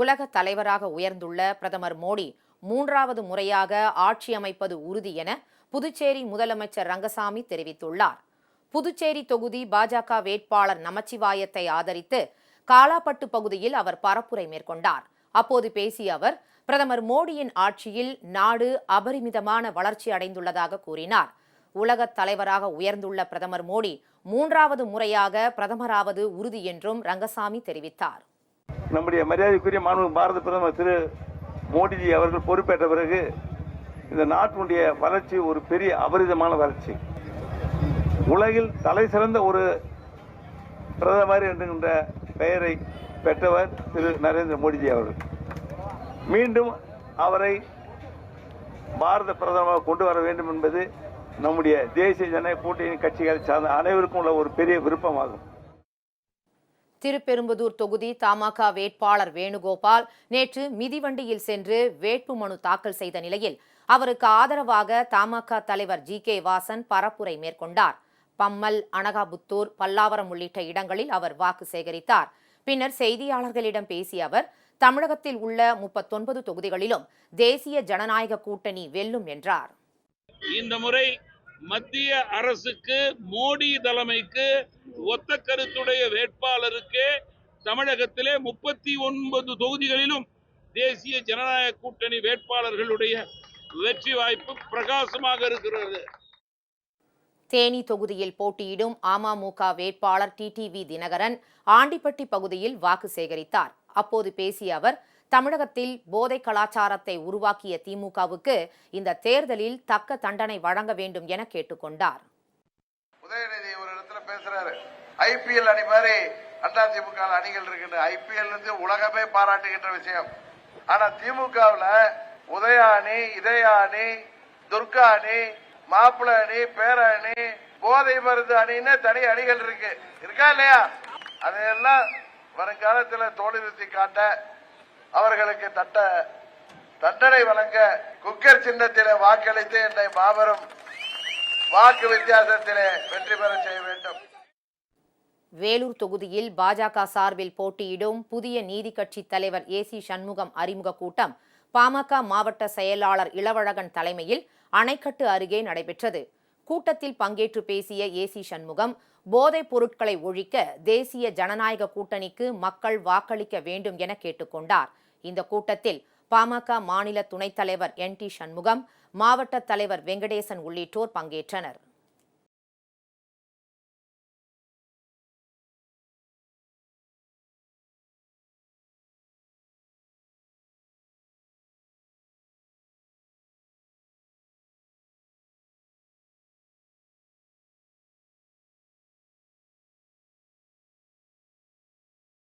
உலக தலைவராக உயர்ந்துள்ள பிரதமர் மோடி மூன்றாவது முறையாக ஆட்சி அமைப்பது உறுதி என புதுச்சேரி முதலமைச்சர் ரங்கசாமி தெரிவித்துள்ளார். புதுச்சேரி தொகுதி பாஜக வேட்பாளர் நமச்சிவாயத்தை ஆதரித்து காலாப்பட்டு பகுதியில் அவர் பரப்புரை மேற்கொண்டார். அப்போது பேசிய அவர் பிரதமர் மோடியின் ஆட்சியில் நாடு அபரிமிதமான வளர்ச்சி அடைந்துள்ளதாக கூறினார். உலகத் தலைவராக உயர்ந்துள்ள பிரதமர் மோடி மூன்றாவது முறையாக பிரதமராவது உறுதி என்றும் ரங்கசாமி தெரிவித்தார். நம்முடைய மரியாதைக்குரிய மாண்பு பாரத பிரதமர் திரு மோடிஜி அவர்கள் பொறுப்பேற்ற பிறகு இந்த நாட்டினுடைய வளர்ச்சி ஒரு பெரிய அபரிதமான வளர்ச்சி. உலகில் தலை சிறந்த ஒரு பிரதமர் என்கின்ற பெயரை பெற்றவர் திரு நரேந்திர மோடிஜி அவர்கள். மீண்டும் அவரை பாரத பிரதமராக கொண்டு வர வேண்டும் என்பது நம்முடைய தேசிய ஜனநாயக கூட்டணி கட்சிகளை சார்ந்த அனைவருக்கும் உள்ள ஒரு பெரிய விருப்பமாகும். திருப்பெரும்புதூர் தொகுதி தமாக வேட்பாளர் வேணுகோபால் நேற்று மிதிவண்டியில் சென்று வேட்புமனு தாக்கல் செய்த நிலையில் அவருக்கு ஆதரவாக தமாக தலைவர் ஜி கே வாசன் பரப்புரை மேற்கொண்டார். பம்மல் அனகாபுத்தூர் பல்லாவரம் உள்ளிட்ட இடங்களில் அவர் வாக்கு சேகரித்தார். பின்னர் செய்தியாளர்களிடம் பேசிய அவர் தமிழகத்தில் உள்ள முப்பத்தொன்பது தொகுதிகளிலும் தேசிய ஜனநாயக கூட்டணி வெல்லும் என்றார். இந்த முறை மத்திய அரசுக்கு மோடி தலைமைக்கு ஒத்த கருத்துடைய வேட்பாளருக்கு தமிழகத்திலே முப்பத்தி ஒன்பது தொகுதிகளிலும் தேசிய ஜனநாயக கூட்டணி வேட்பாளர்களுடைய வெற்றி வாய்ப்பு பிரகாசமாக இருக்கிறது. தேனி தொகுதியில் போட்டியிடும் அமமுக வேட்பாளர் டிடிவி தினகரன் ஆண்டிப்பட்டி பகுதியில் வாக்கு சேகரித்தார். அப்போது பேசிய அவர் தமிழகத்தில் போதை கலாச்சாரத்தை உருவாக்கிய திமுகவுக்கு இந்த தேர்தலில் தக்க தண்டனை வழங்க வேண்டும் என கேட்டுக்கொண்டார். உதயநிதி ஒரு இடத்துல பேசுறாரு. ஐபிஎல் அணி மாதிரி அதிமுக அணிகள் இருக்குன்னு ஐபிஎல் உலகமே பாராட்டுகின்ற விஷயம். ஆனா திமுகவுல உதயாணி இதயாணி துர்கா அணி மாப்பிள அணி பேரணி போதை மருந்து அணின்னு தனி அணிகள் இருக்கு. இருக்கா இல்லையா? அதையெல்லாம் வருங்காலத்துல தோல் காட்ட அவர்களுக்கு தட்ட தண்டனை வழங்க குக்கர் சின்னத்திலே வாக்களித்து என்னை மாபெரும் வாக்கு வித்தியாசத்திலே வெற்றி பெற செய்ய வேண்டும். வேலூர் தொகுதியில் பாஜக சார்பில் போட்டியிடும் புதிய நீதி கட்சி தலைவர் ஏ சி சண்முகம் அறிமுக கூட்டம் பாமக மாவட்ட செயலாளர் இளவழகன் தலைமையில் அணைக்கட்டு அருகே நடைபெற்றது. கூட்டத்தில் பங்கேற்று பேசிய ஏ சி சண்முகம் போதைப் பொருட்களை ஒழிக்க தேசிய ஜனநாயக கூட்டணிக்கு மக்கள் வாக்களிக்க வேண்டும் என கேட்டுக்கொண்டார். இந்த கூட்டத்தில் பாமக மாநில துணைத் தலைவர் என் டி சண்முகம் மாவட்ட தலைவர் வெங்கடேசன் உள்ளிட்டோர் பங்கேற்றனர்.